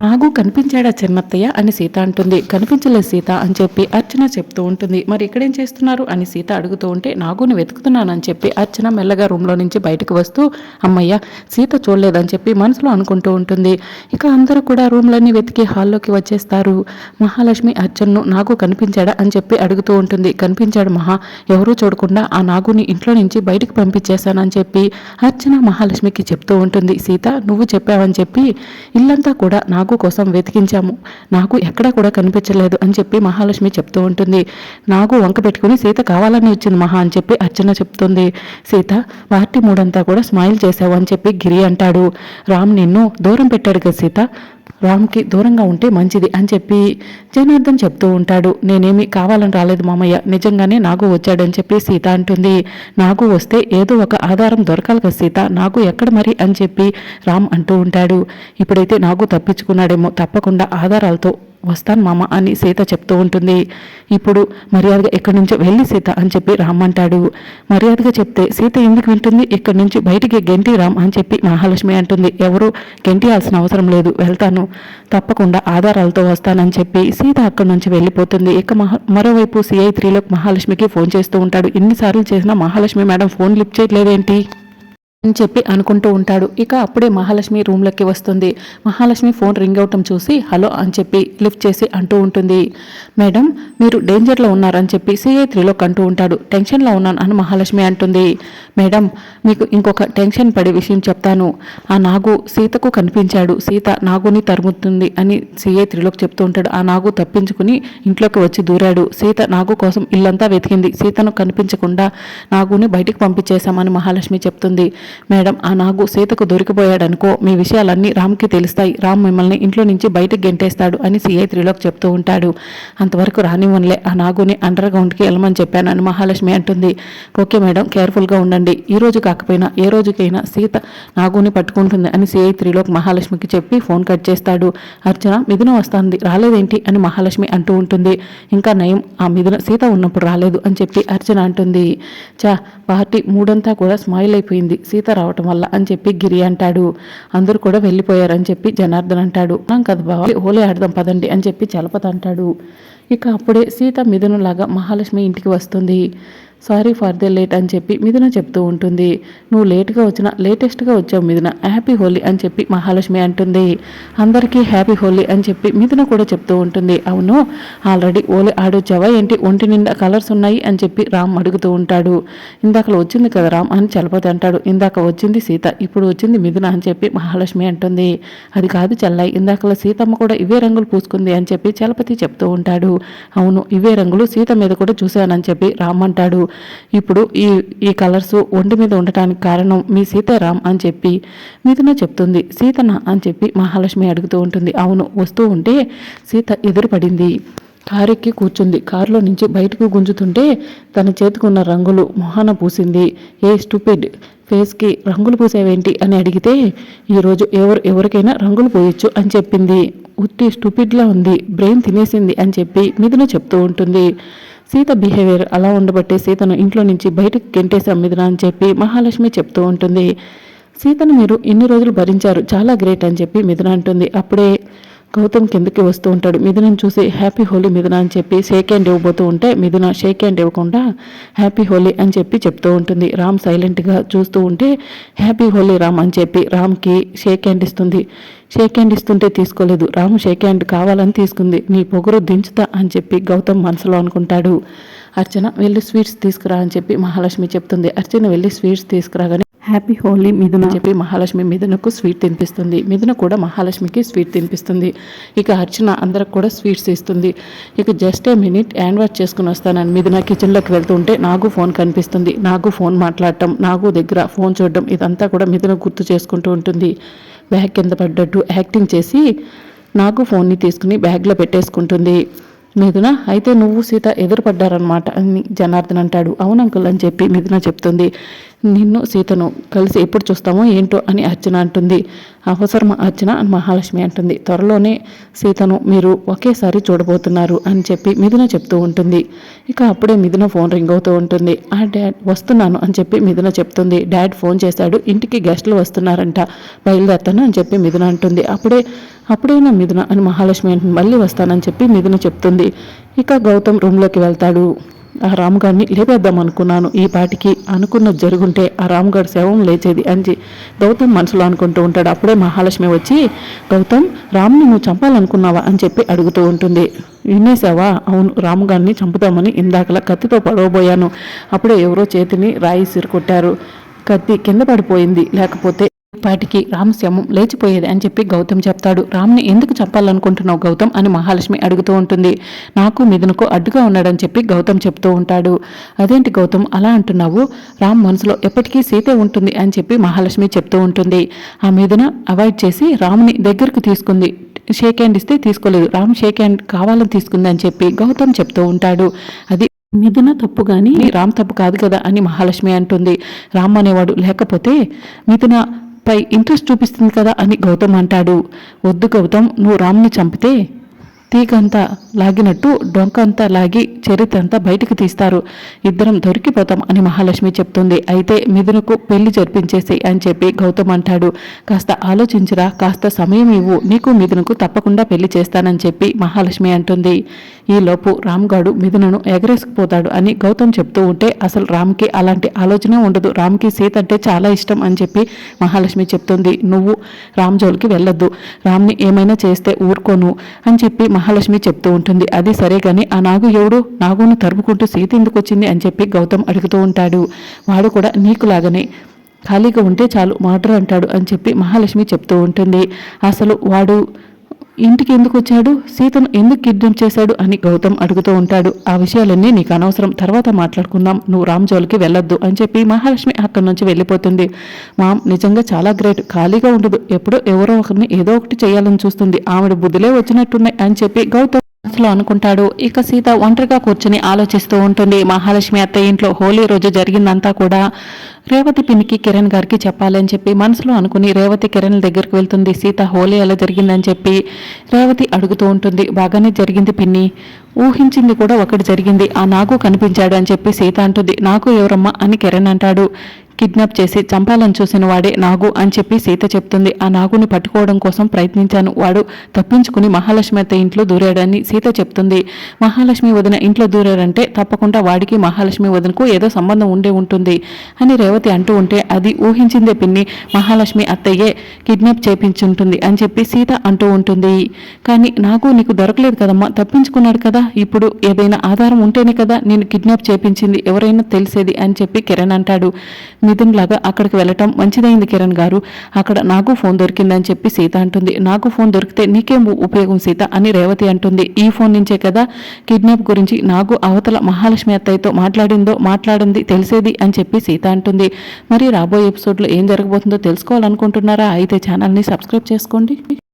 నాగు కనిపించాడా చిన్నత్తయ్య అని సీత అంటుంది. కనిపించలేదు సీత అని చెప్పి అర్చన చెప్తూ ఉంటుంది. మరి ఇక్కడేం చేస్తున్నారు? అని సీత అడుగుతూ ఉంటే నాగుని వెతుకుతున్నానని చెప్పి అర్చన మెల్లగా రూమ్లో నుంచి బయటకు వస్తూ అమ్మయ్య సీత చూడలేదని చెప్పి మనసులో అనుకుంటూ ఉంటుంది. ఇక అందరూ కూడా రూమ్లన్నీ వెతికి హాల్లోకి వచ్చేస్తారు. మహాలక్ష్మి అర్చన్ను నాగు కనిపించాడా? అని చెప్పి అడుగుతూ ఉంటుంది. కనిపించాడు మహా. ఎవరూ చూడకుండా ఆ నాగుని ఇంట్లో నుంచి బయటకు పంపించేశానని చెప్పి అర్చన మహాలక్ష్మికి చెప్తూ ఉంటుంది. సీత నువ్వు చెప్పావని చెప్పి ఇల్లంతా కూడా నాగు కోసం వెతికించాము. నాకు ఎక్కడా కూడా కనిపించలేదు అని చెప్పి మహాలక్ష్మి చెప్తూ ఉంటుంది. నాగు వంక పెట్టుకుని సీత కావాలని వచ్చింది మహా అని చెప్పి అర్చన చెప్తుంది. సీత పార్టీ మూడంతా కూడా స్మైల్ చేసావు అని చెప్పి గిరి అంటాడు. రామ్ నిన్ను దూరం పెట్టాడు కదా సీత. రామ్కి దూరంగా ఉంటే మంచిది అని చెప్పి జనార్దన్ చెప్తూ ఉంటాడు. నేనేమి కావాలని రాలేదు మామయ్య. నిజంగానే నాగు వచ్చాడని చెప్పి సీత అంటుంది. నాగు వస్తే ఏదో ఒక ఆధారం దొరకాలి కదా సీత. నాకు ఎక్కడ మరి అని చెప్పి రామ్ అంటూ ఉంటాడు. ఇప్పుడైతే నాగు తప్పించుకున్నాడేమో. తప్పకుండా ఆధారాలతో వస్తాను మామ అని సీత చెప్తూ ఉంటుంది. ఇప్పుడు మర్యాదగా ఎక్కడి నుంచో వెళ్ళి సీత అని చెప్పి రామ్ అంటాడు. మర్యాదగా చెప్తే సీత ఎందుకు వింటుంది ఇక్కడి నుంచి? బయటికి గెంటి రామ్ అని చెప్పి మహాలక్ష్మి అంటుంది. ఎవరు? గెంటియాల్సిన అవసరం లేదు. వెళ్తాను. తప్పకుండా ఆధారాలతో వస్తానని చెప్పి సీత అక్కడి నుంచి వెళ్ళిపోతుంది. ఇక మహా మరోవైపు సిఐ త్రీలోకి మహాలక్ష్మికి ఫోన్ చేస్తూ ఉంటాడు. ఎన్నిసార్లు చేసినా మహాలక్ష్మి మేడం ఫోన్ లిఫ్ట్ చేయట్లేదేంటి? అని చెప్పి అనుకుంటూ ఉంటాడు. ఇక అప్పుడే మహాలక్ష్మి రూమ్లోకి వస్తుంది. మహాలక్ష్మి ఫోన్ రింగ్ అవటం చూసి హలో అని చెప్పి లిఫ్ట్ చేసి అంటూ ఉంటుంది. మేడం మీరు డేంజర్లో ఉన్నారని చెప్పి సిఐ త్రీలోకి అంటూ ఉంటాడు. టెన్షన్లో ఉన్నాను అని మహాలక్ష్మి అంటుంది. మేడం మీకు ఇంకొక టెన్షన్ పడే విషయం చెప్తాను. ఆ నాగు సీతకు కనిపించాడు. సీత నాగుని తరుముతుంది అని సిఐ త్రీలోకి చెప్తూ ఉంటాడు. ఆ నాగు తప్పించుకుని ఇంట్లోకి వచ్చి దూరాడు. సీత నాగు కోసం ఇల్లంతా వెతికింది. సీతను కనిపించకుండా నాగుని బయటికి పంపించేశామని మహాలక్ష్మి చెప్తుంది. మేడం ఆ నాగు సీతకు దొరికిపోయాడనుకో మీ విషయాలన్నీ రామ్కి తెలుస్తాయి. రామ్ మిమ్మల్ని ఇంట్లో నుంచి బయటకు గెంటేస్తాడు అని సిఐ త్రీలోకి చెప్తూ ఉంటాడు. అంతవరకు రానివ్వనులే ఆ నాగుని అండర్ గ్రౌండ్కి వెళ్ళమని చెప్పాను అని మహాలక్ష్మి అంటుంది. ఓకే మేడం కేర్ఫుల్గా ఉండండి. ఈ రోజు కాకపోయినా ఏ రోజుకైనా సీత నాగుని పట్టుకుంటుంది అని సిఐ త్రిలోక్ మహాలక్ష్మికి చెప్పి ఫోన్ కట్ చేస్తాడు. అర్చన మిథున వస్తుంది. రాలేదేంటి అని మహాలక్ష్మి అంటూ ఉంటుంది. ఇంకా నయం ఆ మిథున సీత ఉన్నప్పుడు రాలేదు అని చెప్పి అర్చన అంటుంది. చా పార్టీ మూడంతా కూడా స్మైల్ అయిపోయింది. సీత రావటం వల్ల అని చెప్పి గిరి అంటాడు. అందరూ కూడా వెళ్ళిపోయారని చెప్పి జనార్దన్ అంటాడు. "నాం కదా బావ హోలీ ఆడదాం పదండి అని చెప్పి చలపతంటాడు ఇక అప్పుడే సీత మిథునులాగా మహాలక్ష్మి ఇంటికి వస్తుంది. సారీ ఫర్ ద లేట్ అని చెప్పి మిథున చెప్తూ ఉంటుంది. నువ్వు లేట్గా వచ్చినా లేటెస్ట్గా వచ్చావు మిథున. హ్యాపీ హోలీ అని చెప్పి మహాలక్ష్మి అంటుంది. అందరికీ హ్యాపీ హోలీ అని చెప్పి మిథున కూడా చెప్తూ ఉంటుంది. అవును ఆల్రెడీ ఓలీ ఆడొచ్చావా? ఏంటి? ఒంటి నిండా కలర్స్ ఉన్నాయి అని చెప్పి రామ్ అడుగుతూ ఉంటాడు. ఇందాకలో వచ్చింది కదా రామ్ అని చలపతి అంటాడు. ఇందాక వచ్చింది సీత ఇప్పుడు వచ్చింది మిథున అని చెప్పి మహాలక్ష్మి అంటుంది. అది కాదు చల్లాయి ఇందాకలో సీతమ్మ కూడా ఇవే రంగులు పూసుకుంది అని చెప్పి చలపతి చెప్తూ ఉంటాడు. అవును ఇవే రంగులు సీత మీద కూడా చూశానని చెప్పి రామ్ అంటాడు. ఇప్పుడు ఈ ఈ కలర్స్ ఒంటి మీద ఉండటానికి కారణం మీ సీతారాం అని చెప్పి మిథున చెప్తుంది. సీతన అని చెప్పి మహాలక్ష్మి అడుగుతూ ఉంటుంది. అవును వస్తూ ఉంటే సీత ఎదురుపడింది. కారెక్కి కూర్చుంది. కారులో నుంచి బయటకు గుంజుతుంటే తన చేతికున్న రంగులు మొహాన పూసింది. ఏ స్టూపిడ్ ఫేస్కి రంగులు పూసేవేంటి అని అడిగితే ఈరోజు ఎవరు ఎవరికైనా రంగులు పోయొచ్చు అని చెప్పింది. ఉత్తి స్టూపిడ్లా ఉంది. బ్రెయిన్ తినేసింది అని చెప్పి మిథున చెప్తూ ఉంటుంది. సీత బిహేవియర్ అలా ఉండబట్టే సీతను ఇంట్లో నుంచి బయటకు గెంటేశాం మిథున అని చెప్పి మహాలక్ష్మి చెప్తూ ఉంటుంది. సీతను మీరు ఇన్ని రోజులు భరించారు చాలా గ్రేట్ అని చెప్పి మిథున అంటుంది. అప్పుడే గౌతమ్ కిందకి వస్తూ ఉంటాడు. మిథునం చూసి హ్యాపీ హోలీ మిథున అని చెప్పి షేక్ హ్యాండ్ ఇవ్వబోతూ ఉంటే మిథున షేక్ హ్యాండ్ ఇవ్వకుండా హ్యాపీ హోలీ అని చెప్పి చెప్తూ ఉంటుంది. రామ్ సైలెంట్గా చూస్తూ ఉంటే హ్యాపీ హోలీ రామ్ అని చెప్పి రామ్కి షేక్ హ్యాండ్ ఇస్తుంది. షేక్ హ్యాండ్ ఇస్తుంటే తీసుకోలేదు. రాము షేక్ హ్యాండ్ కావాలని తీసుకుంది. నీ పొగరు దించుతా అని చెప్పి గౌతమ్ మనసులో అనుకుంటాడు. అర్చన వెళ్ళి స్వీట్స్ తీసుకురా అని చెప్పి మహాలక్ష్మి చెప్తుంది. అర్చన వెళ్ళి స్వీట్స్ తీసుకురాగానే హ్యాపీ హోలీ మిథున చెప్పి మహాలక్ష్మి మిథునకు స్వీట్ తినిపిస్తుంది. మిథున కూడా మహాలక్ష్మికి స్వీట్ తినిపిస్తుంది. ఇక అర్చన అందరికి కూడా స్వీట్స్ ఇస్తుంది. ఇక just a minute hand wash చేసుకుని వస్తానని మిథున కిచెన్లోకి వెళ్తుంటే నాకు ఫోన్ కనిపిస్తుంది. నాకు ఫోన్ మాట్లాడటం నాకు దగ్గర ఫోన్ చూడడం ఇదంతా కూడా మిథున గుర్తు చేసుకుంటూ ఉంటుంది. బ్యాగ్ కింద పడ్డట్టు యాక్టింగ్ చేసి నాకు ఫోన్ని తీసుకుని బ్యాగ్లో పెట్టేసుకుంటుంది. మిథున అయితే నువ్వు సీత ఎదురుపడ్డారనమాట అని జనార్దన్ అంటాడు. అవును అంకుల్ అని చెప్పి మిథున చెప్తుంది. నిన్ను సీతను కలిసి ఎప్పుడు చూస్తామో ఏంటో అని అర్చన అంటుంది. అవసరం అర్చన అని మహాలక్ష్మి అంటుంది. త్వరలోనే సీతను మీరు ఒకేసారి చూడబోతున్నారు అని చెప్పి మిథున చెప్తూ ఉంటుంది. ఇక అప్పుడే మిథున ఫోన్ రింగ్ అవుతూ ఉంటుంది. ఆ డాడ్ వస్తున్నాను అని చెప్పి మిథున చెప్తుంది. డాడ్ ఫోన్ చేశాడు ఇంటికి గెస్టులు వస్తున్నారంట బయలుదేరుతాను అని చెప్పి మిథున అంటుంది. అప్పుడే అప్పుడైనా మిథున అని మహాలక్ష్మి అంటుంది. మళ్ళీ వస్తానని చెప్పి మిథున చెప్తుంది. ఇక గౌతమ్ రూమ్లోకి వెళ్తాడు. ఆ రాముగాడిని లేపేద్దాం అనుకున్నాను. ఈ పాటికి అనుకున్నది జరుగుంటే ఆ రాముగాడి శవం లేచేది అని గౌతమ్ మనసులో అనుకుంటూ ఉంటాడు. అప్పుడే మహాలక్ష్మి వచ్చి గౌతమ్ రాముని నువ్వు చంపాలనుకున్నావా? అని చెప్పి అడుగుతూ ఉంటుంది. వినేసావా అవును రాముగాడిని చంపుదామని ఇందాకలా కత్తితో పడవబోయాను. అప్పుడే ఎవరో చేతిని రాయి సిరుకొట్టారు. కత్తి కింద పడిపోయింది. లేకపోతే పాటికి రామశ్యామం లేచిపోయేది అని చెప్పి గౌతమ్ చెప్తాడు. రామ్ని ఎందుకు చంపాలనుకుంటున్నావు గౌతమ్ అని మహాలక్ష్మి అడుగుతూ ఉంటుంది. నాకు మిథునకు అడ్డుగా ఉన్నాడని చెప్పి గౌతమ్ చెప్తూ ఉంటాడు. అదేంటి గౌతమ్ అలా అంటున్నావు? రామ్ మనసులో ఎప్పటికీ సీతే ఉంటుంది అని చెప్పి మహాలక్ష్మి చెప్తూ ఉంటుంది. ఆ మిథున అవాయిడ్ చేసి రామ్ని దగ్గరకు తీసుకుంది. షేక్ హ్యాండ్ ఇస్తే తీసుకోలేదు. రామ్ షేక్ హ్యాండ్ కావాలని తీసుకుంది అని చెప్పి గౌతమ్ చెప్తూ ఉంటాడు. అది మిథున తప్పు కానీ రామ్ తప్పు కాదు కదా అని మహాలక్ష్మి అంటుంది. రామ్ అనేవాడు లేకపోతే మిథున పై ఇంట్రెస్ట్ చూపిస్తుంది కదా అని గౌతమ్ అంటాడు. వద్దు గౌతమ్ నువ్వు రామ్ని చంపితే తీగంతా లాగినట్టు డొంక అంతా లాగి చరిత్ర అంతా బయటకు తీస్తారు. ఇద్దరం దొరికిపోతాం అని మహాలక్ష్మి చెప్తుంది. అయితే మిథునకు పెళ్ళి జరిపించేసి అని చెప్పి గౌతమ్ అంటాడు. కాస్త ఆలోచించరా కాస్త సమయం ఇవ్వు. నీకు మిథునకు తప్పకుండా పెళ్ళి చేస్తానని చెప్పి మహాలక్ష్మి అంటుంది. ఈలోపు రామ్గాడు మిథునను ఎగరేసుకుపోతాడు అని గౌతమ్ చెప్తూ ఉంటే అసలు రామ్కి అలాంటి ఆలోచనే ఉండదు. రామ్కి సీత అంటే చాలా ఇష్టం అని చెప్పి మహాలక్ష్మి చెప్తుంది. నువ్వు రామ్ జోలికి వెళ్ళొద్దు. రామ్ని ఏమైనా చేస్తే ఊరుకోను అని చెప్పి మహాలక్ష్మి చెప్తూ ఉంటుంది. అది సరే కానీ ఆ నాగు ఎవడు? నాగును తరుపుకుంటూ సీత ఎందుకు వచ్చింది అని చెప్పి గౌతమ్ అడుగుతూ ఉంటాడు. వాడు కూడా నీకులాగనే ఖాళీగా ఉంటే చాలు మాటర్ అంటాడు అని చెప్పి మహాలక్ష్మి చెప్తూ ఉంటుంది. అసలు వాడు ఇంటికి ఎందుకు వచ్చాడు? సీతను ఎందుకు కిడ్నాప్ చేశాడు? అని గౌతమ్ అడుగుతూ ఉంటాడు. ఆ విషయాలన్నీ నీకు అనవసరం. తర్వాత మాట్లాడుకుందాం. నువ్వు రామ్ జోలికి వెళ్ళొద్దు అని చెప్పి మహాలక్ష్మి అక్కడి నుంచి వెళ్ళిపోతుంది. మామ్ నిజంగా చాలా గ్రేట్. ఖాళీగా ఉండదు. ఎప్పుడో ఎవరో ఒకరిని ఏదో ఒకటి చేయాలని చూస్తుంది. ఆవిడ బుద్ధిలే వచ్చినట్టున్నాయి అని చెప్పి గౌతమ్ మనసులో అనుకుంటాడు. ఇక సీత ఒంటరిగా కూర్చుని ఆలోచిస్తూ ఉంటుంది. మహాలక్ష్మి అత్తయ్య ఇంట్లో హోలీ రోజు జరిగిందంతా కూడా రేవతి పిన్నికి కిరణ్ గారికి చెప్పాలని చెప్పి మనసులో అనుకుని రేవతి కిరణ్ దగ్గరికి వెళ్తుంది. సీత హోలీ ఎలా జరిగిందని చెప్పి రేవతి అడుగుతూ ఉంటుంది. బాగానే జరిగింది పిన్ని. ఊహించింది కూడా ఒకటి జరిగింది. ఆ నాగు కనిపించాడు అని చెప్పి సీత అంటుంది. నాకు ఎవరమ్మా? అని కిరణ్ అంటాడు. కిడ్నాప్ చేసి చంపాలని చూసిన వాడే నాగు అని చెప్పి సీత చెప్తుంది. ఆ నాగుని పట్టుకోవడం కోసం ప్రయత్నించాను. వాడు తప్పించుకుని మహాలక్ష్మి అత్త ఇంట్లో దూరాడని సీత చెప్తుంది. మహాలక్ష్మి వదిన ఇంట్లో దూరాడంటే తప్పకుండా వాడికి మహాలక్ష్మి వదినకు ఏదో సంబంధం ఉండే ఉంటుంది అని రేవతి అంటూ ఉంటే అది ఊహించిందే పిన్ని. మహాలక్ష్మి అత్తయ్యే కిడ్నాప్ చేపించుంటుంది అని చెప్పి సీత అంటూ ఉంటుంది. కానీ నాకు నీకు దొరకలేదు కదమ్మా తప్పించుకున్నాడు కదా. ఇప్పుడు ఏదైనా ఆధారం ఉంటేనే కదా నేను కిడ్నాప్ చేపించింది. ఎవరైనా తెలిసేది అని చెప్పి కిరణ్ అంటాడు. నితిన్ లాగా అక్కడికి వెళ్ళటం మంచిదైంది కిరణ్ గారు. అక్కడ నాకు ఫోన్ దొరికిందని చెప్పి సీత అంటుంది. నాకు ఫోన్ దొరికితే నీకేం ఉపయోగం సీత అని రేవతి అంటుంది. ఈ ఫోన్ నుంచే కదా కిడ్నాప్ గురించి నాకు అవతల మహాలక్ష్మి అత్తయ్యతో మాట్లాడిందో మాట్లాడింది తెలిసేది అని చెప్పి సీత అంటుంది. మరి రాబోయే ఎపిసోడ్లో ఏం జరగబోతుందో తెలుసుకోవాలనుకుంటున్నారా? అయితే ఛానల్ని సబ్స్క్రైబ్ చేసుకోండి.